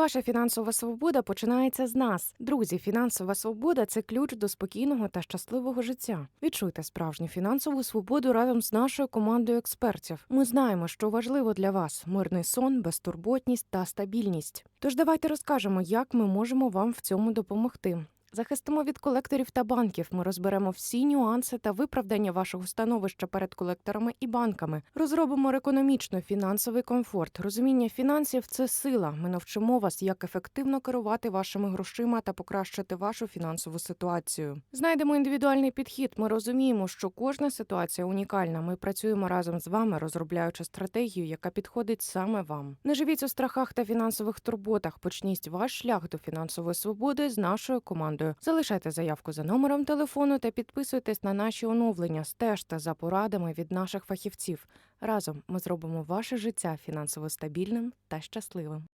Ваша фінансова свобода починається з нас. Друзі, фінансова свобода це ключ до спокійного та щасливого життя. Відчуйте справжню фінансову свободу разом з нашою командою експертів. Ми знаємо, що важливо для вас: мирний сон, безтурботність та стабільність. Тож давайте розкажемо, як ми можемо вам в цьому допомогти. Захистимо від колекторів та банків. Ми розберемо всі нюанси та виправдання вашого становища перед колекторами і банками. Розробимо економічно фінансовий комфорт. Розуміння фінансів це сила. Ми навчимо вас, як ефективно керувати вашими грошима та покращити вашу фінансову ситуацію. Знайдемо індивідуальний підхід. Ми розуміємо, що кожна ситуація унікальна. Ми працюємо разом з вами, розробляючи стратегію, яка підходить саме вам. Не живіть у страхах та фінансових турботах. Почніть ваш шлях до фінансової свободи з нашою командою. Залишайте заявку за номером телефону та підписуйтесь на наші оновлення. Стежте за порадами від наших фахівців. Разом ми зробимо ваше життя фінансово стабільним та щасливим.